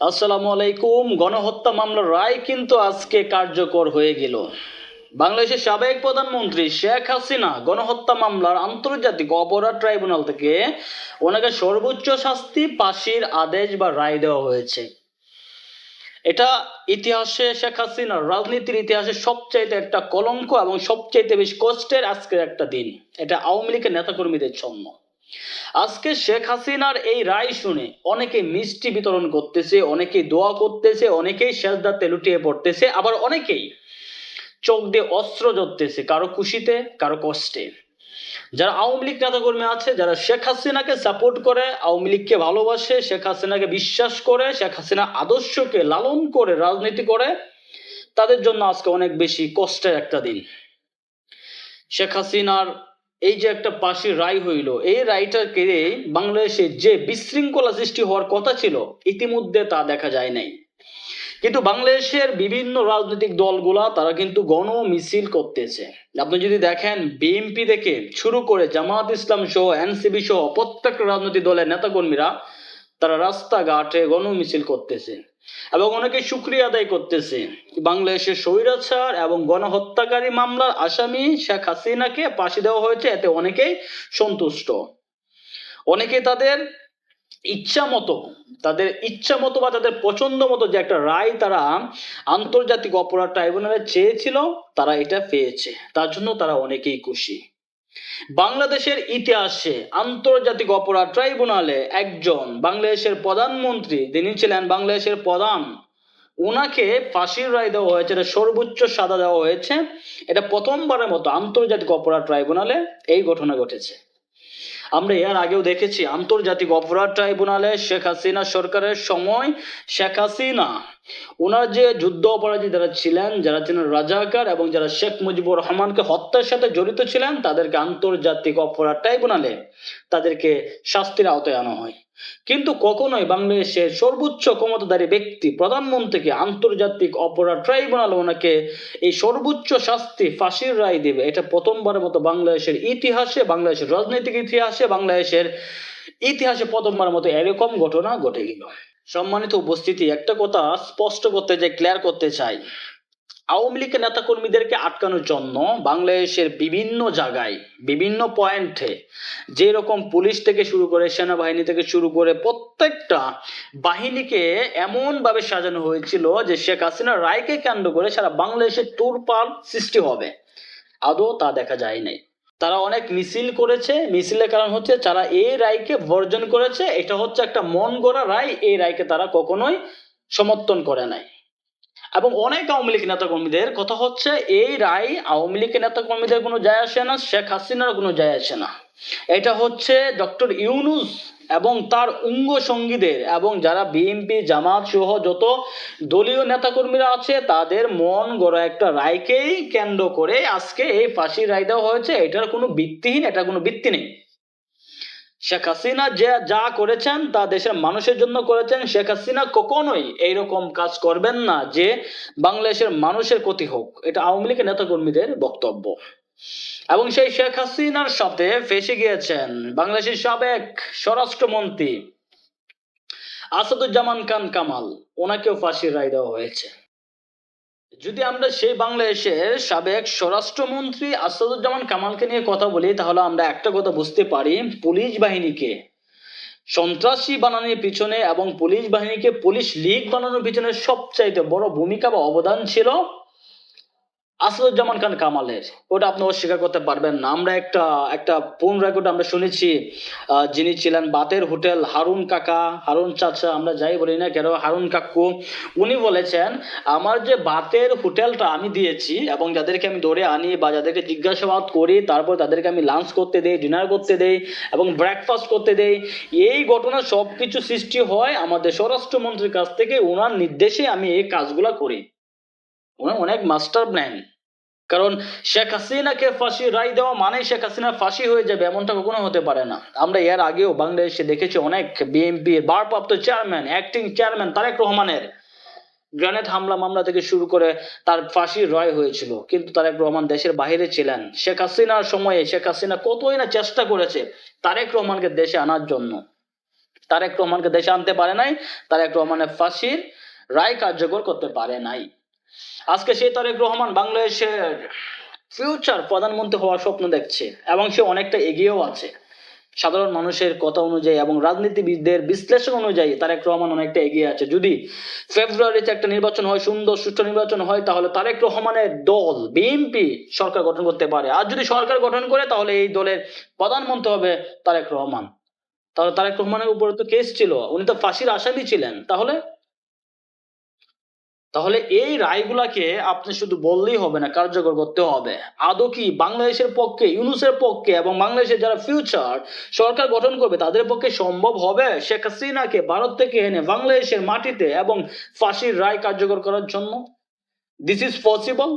আসসালামু আলাইকুম, গণহত্যা মামলার রায় কিন্তু আজকে কার্যকর হয়ে গেল। বাংলাদেশের সাবেক প্রধানমন্ত্রী শেখ হাসিনা গণহত্যা মামলার আন্তর্জাতিক অপরাধ ট্রাইব্যুনাল থেকে ওনাকে সর্বোচ্চ শাস্তি, ফাঁসির আদেশ বা রায় দেওয়া হয়েছে। এটা ইতিহাসে শেখ হাসিনার রাজনীতির ইতিহাসে সবচাইতে একটা কলঙ্ক এবং সবচাইতে বেশি কষ্টের আজকের একটা দিন। এটা আওয়ামী লীগের নেতাকর্মীদের জন্য আজকে শেখ হাসিনার এই রায় শুনে অনেকে মিষ্টি বিতরণ করতেছে, অনেকে দোয়া করতেছে, অনেকেই সেজদাতে লুটিয়ে পড়তেছে, আবার অনেকেই চোখ দিয়ে অস্ত্র জড়তেছে কারও খুশিতে, কারও কষ্টে। যারা আওয়ামী লীগ নেতাকর্মী আছে, যারা শেখ হাসিনাকে সাপোর্ট করে, আওয়ামী লীগকে ভালোবাসে, শেখ হাসিনাকে বিশ্বাস করে, শেখ হাসিনা আদর্শকে লালন করে, রাজনীতি করে, তাদের জন্য আজকে অনেক বেশি কষ্টের একটা দিন। শেখ হাসিনার এই যে একটা পাশের রায় হইল, এই রায়টাকে বাংলাদেশে যে বিশৃঙ্খলা সৃষ্টি হওয়ার কথা ছিল, ইতিমধ্যে তা দেখা যায় নাই। কিন্তু বাংলাদেশের বিভিন্ন রাজনৈতিক দলগুলা, তারা কিন্তু গণ মিছিল করতেছে। আপনি যদি দেখেন, বিএনপি থেকে শুরু করে জামাত ইসলাম সহ এনসিবি সহ প্রত্যেকটা রাজনৈতিক দলের নেতাকর্মীরা, তারা রাস্তাঘাটে গণ মিছিল করতেছে। এবং অনেকে সুক্রিয়া আদায় করতেছে। বাংলাদেশের স্বৈরাচার এবং গণহত্যাকারী মামলার আসামি শেখ হাসিনাকে ফাঁসি দেওয়া হয়েছে, এতে অনেকেই সন্তুষ্ট। অনেকে তাদের ইচ্ছা মতো তাদের ইচ্ছা মতো বা তাদের পছন্দ মতো যে একটা রায় তারা আন্তর্জাতিক অপরাধ ট্রাইব্যুনালে চেয়েছিল, তারা এটা পেয়েছে। তার জন্য তারা অনেকেই খুশি। বাংলাদেশের ইতিহাসে আন্তর্জাতিক অপরাধ ট্রাইব্যুনালে একজন বাংলাদেশের প্রধানমন্ত্রী তিনি ছিলেন বাংলাদেশের প্রধান ওনাকে ফাঁসির রায় দেওয়া হয়েছে, এটা সর্বোচ্চ সাজা দেওয়া হয়েছে। এটা প্রথমবারের মতো আন্তর্জাতিক অপরাধ ট্রাইব্যুনালে এই ঘটনা ঘটেছে। আমরা এর আগেও দেখেছি, আন্তর্জাতিক অপরাধ ট্রাইব্যুনালে শেখ হাসিনা সরকারের সময় শেখ হাসিনা ওনার যে যুদ্ধ অপরাধী যারা ছিলেন যারা ছিলেন রাজাকার এবং যারা শেখ মুজিবুর রহমানকে হত্যার সাথে জড়িত ছিলেন, তাদেরকে আন্তর্জাতিক অপরাধ ট্রাইব্যুনালে তাদেরকে শাস্তির আওতায় আনা হয়। কিন্তু কখনোই বাংলাদেশের সর্বোচ্চ ক্ষমতাধারী ব্যক্তি, প্রধানমন্ত্রীকে আন্তর্জাতিক অপরাধ ট্রাইব্যুনাল ওনাকে এই সর্বোচ্চ শাস্তি ফাঁসির রায় দেবে। এটা প্রথমবারের মতো বাংলাদেশের ইতিহাসে, বাংলাদেশের রাজনৈতিক ইতিহাসে, বাংলাদেশের ইতিহাসে প্রথমবারের মতো এরকম ঘটনা ঘটে গেল। সম্মানিত উপস্থিতি, একটা কথা স্পষ্ট করতে যে ক্লিয়ার করতে চাই। আওয়ামী লীগের নেতাকর্মীদেরকে আটকানোর জন্য বাংলাদেশের বিভিন্ন জায়গায়, বিভিন্ন পয়েন্টে যে রকম পুলিশ থেকে শুরু করে, সেনাবাহিনী থেকে শুরু করে প্রত্যেকটা বাহিনীকে এমনভাবে সাজানো হয়েছিল যে শেখ হাসিনা রায়কে কেন্দ্র করে সারা বাংলাদেশের তোরপাল সৃষ্টি হবে। আদৌ তা দেখা যায় নাই। তারা অনেক মিছিল করেছে। মিছিলের কারণ হচ্ছে তারা এই রায়কে বর্জন করেছে। এটা হচ্ছে একটা মন গড়া রায়। এই রায়কে তারা কখনোই সমর্থন করে নাই। এবং অনেক আওয়ামী লীগ নেতা কর্মীদের কথা হচ্ছে, এই রায় আওয়ামী লীগের নেতাকর্মীদের কোনো যায় আসে না, শেখ হাসিনার কোনো যায় আসে না। এটা হচ্ছে ডক্টর ইউনুস এবং তার অঙ্গ সঙ্গীদের এবং যারা বিএনপি জামাত সহ যত দলীয় নেতাকর্মীরা আছে, তাদের মন গড়া একটা রায়কেই কেন্দ্র করে আজকে এই ফাঁসির রায় দেওয়া হয়েছে। এটার কোনো ভিত্তিহীন, এটা কোনো ভিত্তি নেই। শেখ হাসিনা যে যা করেছেন, তা দেশের মানুষের জন্য করেছেন। শেখ হাসিনা কখনোই এইরকম কাজ করবেন না যে বাংলাদেশের মানুষের ক্ষতি হোক। এটা আওয়ামী লীগের নেতাকর্মীদের বক্তব্য। এবং সেই শেখ হাসিনার সাথে ফেসে গিয়েছেন বাংলাদেশের সাবেক স্বরাষ্ট্রমন্ত্রী আসাদুজ্জামান খান কামাল। ওনাকেও ফাঁসির রায় দেওয়া হয়েছে। যদি আমরা সেই বাংলাদেশের সাবেক স্বরাষ্ট্রমন্ত্রী আসাদুজ্জামান কামালকে নিয়ে কথা বলি, তাহলে আমরা একটা কথা বুঝতে পারি, পুলিশ বাহিনীকে সন্ত্রাসী বানানোর পিছনে এবং পুলিশ বাহিনীকে পুলিশ লীগ বানানোর পিছনে সবচাইতে বড় ভূমিকা বা অবদান ছিল আসাদুজ্জামান খান কামালের, ওটা আপনি অস্বীকার করতে পারবেন না। আমরা একটা একটা ফোন রেকর্ড আমরা শুনেছি যিনি ছিলেন বাতের হোটেল হারুন কাকা, হারুন চাচা, আমরা যাই বলি না কেন, হারুন কাকু, উনি বলেছেন, আমার যে বাতের হোটেলটা আমি দিয়েছি এবং যাদেরকে আমি ধরে আনি বা যাদেরকে জিজ্ঞাসাবাদ করি, তারপর তাদেরকে আমি লাঞ্চ করতে দেই ডিনার করতে দেই এবং ব্রেকফাস্ট করতে দেই, এই ঘটনা সব কিছু সৃষ্টি হয় আমাদের স্বরাষ্ট্রমন্ত্রীর কাছ থেকে। ওনার নির্দেশে আমি এই কাজগুলো করি। অনেক মাস্টার প্ল্যান কারণ শেখ হাসিনাকে ফাঁসি রায় দেওয়া মানে শেখ হাসিনা ফাঁসি হয়ে যাবে, এমনটা কখনো হতে পারে না। আমরা এর আগেও বাংলাদেশে দেখেছি অনেক বিএনপির ভারপ্রাপ্ত চেয়ারম্যান অ্যাক্টিং চেয়ারম্যান তারেক রহমানের গ্রেনেড হামলা মামলা থেকে শুরু করে তার ফাঁসির রায় হয়েছিল। কিন্তু তারেক রহমান দেশের বাইরে ছিলেন। শেখ হাসিনার সময়ে শেখ হাসিনা কতই না চেষ্টা করেছে তারেক রহমানকে দেশে আনার জন্য। তারেক রহমানকে দেশে আনতে পারে নাই, তারেক রহমানের ফাঁসির রায় কার্যকর করতে পারে নাই। আজকে সেই তারেক রহমান বাংলাদেশের ফিউচার প্রধানমন্ত্রী হওয়ার স্বপ্ন দেখছে এবং সে অনেকটা এগিয়েও আছে। সাধারণ মানুষের কথা অনুযায়ী এবং রাজনীতিবিদদের বিশ্লেষণ অনুযায়ী তারেক রহমান অনেকটা এগিয়ে আছে। যদি ফেব্রুয়ারিতে একটা নির্বাচন হয়, সুন্দর, সুষ্ঠু নির্বাচন হয়, তাহলে তারেক রহমানের দল, বিএনপি সরকার গঠন করতে পারে। আর যদি সরকার গঠন করে, তাহলে এই দলের প্রধানমন্ত্রী হবে তারেক রহমান। তাহলে তারেক রহমানের উপরে তো কেস ছিল। উনি তো ফাঁসির আসামি ছিলেন। তাহলে তাহলে এই রায়গুলাকে আপনি শুধু বললেই হবে না, কার্যকর করতে হবে। আদৌ কি বাংলাদেশের পক্ষে, ইউনুসের পক্ষে এবং বাংলাদেশের যারা ফিউচার সরকার গঠন করবে, তাদের পক্ষে সম্ভব হবে? শেখ হাসিনাকে ভারত থেকে এনে বাংলাদেশের মাটিতে এবং ফাঁসির রায় কার্যকর করার জন্য? This is possible